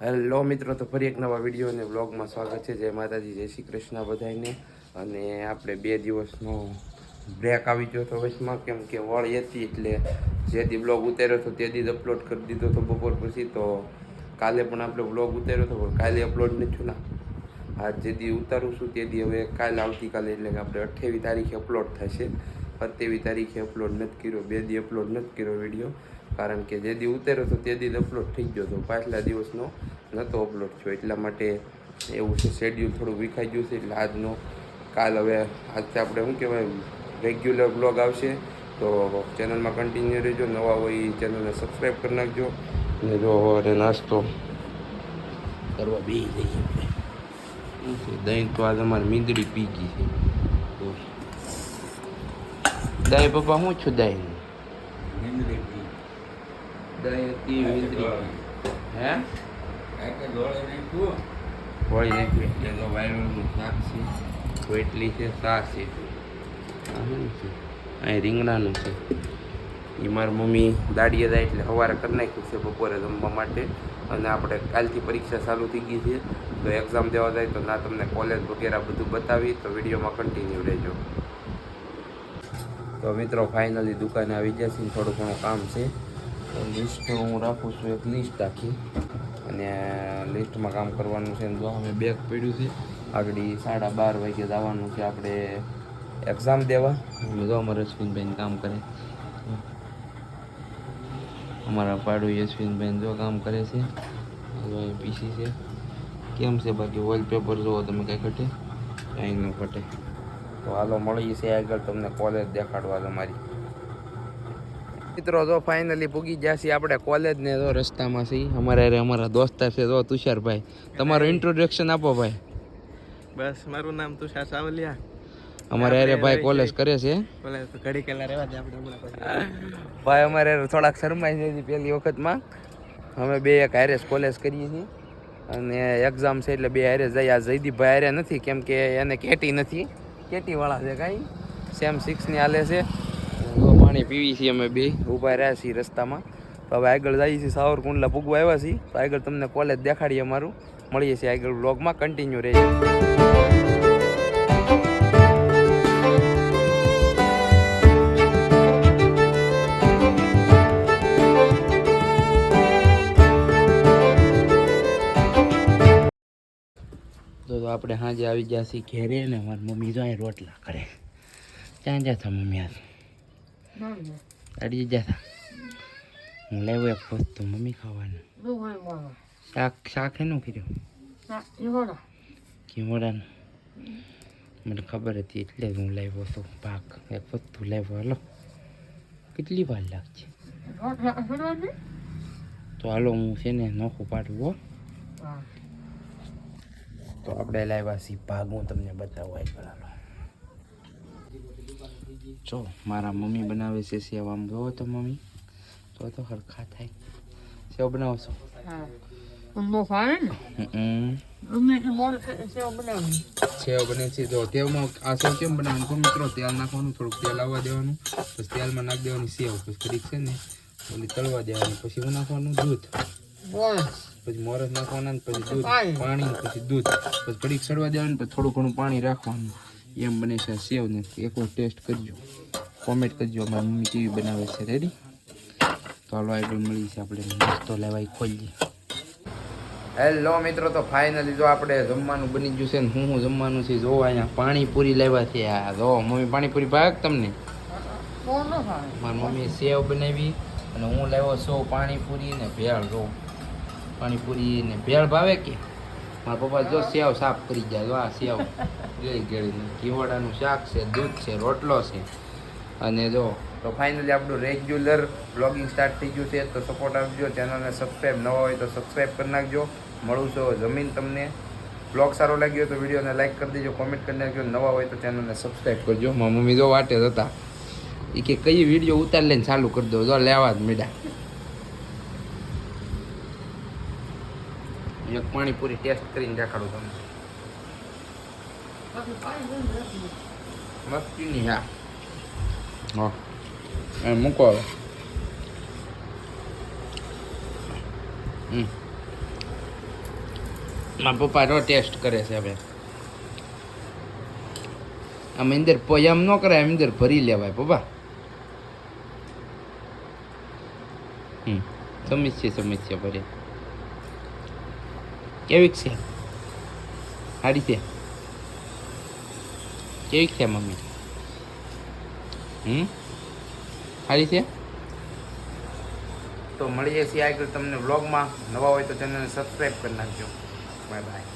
Hello મિત્રો, તો ફરી એક નવા વીડિયો અને વ્લોગમાં સ્વાગત છે. જય માતાજી, જય શ્રી કૃષ્ણ બધાને અને આપણે બે દિવસનો બ્રેક આવી ગયો હતો વચમાં, કેમ કે વળી હતી એટલે જે દી બ્લોગ ઉતાર્યો હતો તે દી જ અપલોડ કરી દીધો હતો બપોર પછી. તો કાલે પણ આપણે બ્લોગ ઉતાર્યો હતો, પણ કાલે અપલોડ નથી થયું. ના આજ જે દી ઉતારું છું તે દી હવે કાલે આવતીકાલે, એટલે કે આપણે અઠ્યાવીસ તારીખે અપલોડ થશે. સત્યાવીસ તારીખે અપલોડ નથી કર્યો, બે દી અપલોડ નથી કર્યો વીડિયો કારણ કે જે દી ઉતાર્યો હતો તે દી અપલોડ થઈ ગયો હતો. પાછલા દિવસનો નહોતો અપલોડ થયો. એટલા માટે એવું છે શેડ્યુલ થોડું વિખાઈ ગયું છે, એટલે આજનો કાલ હવે આજથી આપણે શું કહેવાય રેગ્યુલર બ્લોગ આવશે. તો ચેનલમાં કન્ટિન્યુ રહેજો. નવા હોય એ ચેનલને સબસ્ક્રાઈબ કરી નાખજો. અને જો હવે નાસ્તો કરવા બે જઈએ આપણે. દહીં તો આજ અમારે મીંદડી પી ગઈ છે. દહીં પપ્પા, હું છું દહીં? હે? વળી નાખ્યું એટલે વાયરનું શાક છે. વેટલી છે. અહીં રીંગણાનું છે. એ મારી મમ્મી દાડીએ જાય એટલે સવારે કરી નાખ્યું છે બપોરે જમવા માટે. અને આપણે કાલથી પરીક્ષા ચાલુ થઈ ગઈ છે. તો એક્ઝામ દેવા જાય તો ના તમને કોલેજ વગેરે બધું બતાવી તો વિડીયોમાં કન્ટિન્યુ રહેજો. તો મિત્રો ફાઇનલી દુકાને આવી છે થોડું ઘણું કામ છે. લિસ્ટ હું રાખું છું એક લિસ્ટ આખી. અને લિસ્ટમાં કામ કરવાનું છે જો અમે બેગ પડ્યું છે. આગળ સાડા બાર વાગે જવાનું છે આપણે એક્ઝામ દેવા. જો અમારા અશ્વિનભાઈ કામ કરે. અમારા પાડું યશવિનભાઈ જો કામ કરે છે. પીસી છે. કેમ છે બાકી? વોલપેપર જુઓ તમે કાંઈ ઘટે? કાંઈ ન ઘટે. તો હાલો મળીએ છે આગળ તમને કોલેજ દેખાડવા તમારી. મિત્રો જો ફાઇનલી પૂગી ગયા છીએ આપણે કોલેજ ને જો રસ્તામાં છીએ. અમારે અમારા દોસ્તાર છે જો તુષારભાઈ. તમારું ઇન્ટ્રોડક્શન આપો ભાઈ. બસ મારું નામ તુષાર સાવલિયા. અમારે હારે ભાઈ કોલેજ કરે છે. તો ઘડી કેલા રહેવા દે આપણે ભાઈ અમારે થોડાક શરમાઈ છે પહેલી વખતમાં. અમે બે એક હારે કોલેજ કરીએ છીએ. અને એક્ઝામ છે એટલે બે હારે જઈ આ જયદીપભાઈ હારે નથી કેમ કે એને કેટી નથી. કેટીવાળા છે કાંઈ. સેમ સિક્સની હાલે છે. તો પાણી પીવી છીએ અમે બે. ઊભા રહ્યા છીએ રસ્તામાં. તો હવે આગળ જઈએ છીએ સાવરકુંડલા પૂગવા આવ્યા છીએ. તો આગળ તમને કોલેજ દેખાડીએ અમારું. મળીએ છીએ આગળ બ્લોગમાં કન્ટિન્યુ રહીએ તો આપણે સાંજે આવી ગયા છીએ ઘેરે ને મારી મમ્મી જો અહીં રોટલા કરે. ત્યાં જ્યાં હતા મમ્મી આજ? અડી હતા હું લેવું એક વસ્તુ મમ્મી ખાવાનું શાક શાક એનું કર્યું કીમોડાનું મને ખબર હતી એટલે જ હું લાવ્યો છું પાક એક વસ્તુ લાવ્યો હાલો કેટલી વાર લાગશે તો હાલો હું છે ને નોખું પાડું હો તો આપણે લાવ્યા છીએ ભાગ હું તમને બતાવવા હાલો જો મારા મમ્મી બનાવે છે સેવ આમ જોવો તો મમ્મી તો તો હરખા થાય. સેવ બનાવો છો સેવ બને છે. જો તેલમાં આ સેવ કેમ બનાવવાનું? કહો મિત્રો તેલ નાખવાનું થોડુંક તેલ આવવા દેવાનું પછી તેલમાં નાખી દેવાની સેવ. પછી કડીક છે ને ઓલી તળવા દેવાની. પછી હું નાખવાનું દૂધ. પછી મોરસ નાખવાના પછી દૂધ પાણી. પછી દૂધ. પછી કડીક સડવા દેવાનું પછી થોડું ઘણું પાણી રાખવાનું. એમ બને છે સેવ ને એકવાર ટેસ્ટ કરજો. કોમેન્ટ કરજો અમારી મમ્મી કેવી બનાવે છે રેડી તો હાલો આગળ મળી છે આપણે. નાસ્તો લેવાય ખોલીએ. હેલો મિત્રો તો ફાઇનલી જો આપણે જમવાનું બની ગયું છે ને હું હું જમવાનું છે જો અહીંયા પાણીપુરી લેવા છે. આ જો મમ્મી પાણીપુરી ભાગ તમને? મારી મમ્મીએ સેવ બનાવી અને હું લાવ્યો છું પાણીપુરી ને ભેળ. જો પાણીપુરી ને ભેળ ભાવે કે? મારા પપ્પા જો સેવ સાફ કરી જાય જો આ સેવ. ગળી ગળીને ઘીવડાનું શાક છે, દૂધ છે, રોટલો છે. અને જો, તો ફાઇનલી આપણું રેગ્યુલર બ્લોગિંગ સ્ટાર્ટ થઈ ગયું છે, તો સપોર્ટ આપજો. ચેનલને સબસ્ક્રાઈબ નવા હોય તો સબસ્ક્રાઈબ કરી નાખજો. મળું છો જમીન તમને. બ્લોગ સારો લાગ્યો તો વિડીયોને લાઇક કરી દેજો કોમેન્ટ કરી નાખજો. નવા હોય તો ચેનલને સબસ્ક્રાઈબ કરજો. મારા મમ્મી જો વાટે હતા. એ કે કઈ વીડિયો ઉતાર લઈને ચાલુ કરી દો. જો લેવા જ મીડા. એક પાણીપુરી ટેસ્ટ કરીને દેખાડું તમને. મસ્તીની હા હા એ મૂકો હવે હમ મારા પપ્પા ટેસ્ટ કરે છે હવે આમ અંદર પોયમ ન કરાય આમ અંદર ભરી લેવાય પપ્પા હમ સમસ્યા સમસ્યા ભરી કેવી છે સારી છે કેવીક છે મમ્મી? હમ? સારી છે? તો મળીએ છીએ આગળ તમને વ્લોગમાં નવા હોય તો ચેનલને સબસ્ક્રાઈબ કરી નાખજો. Bye bye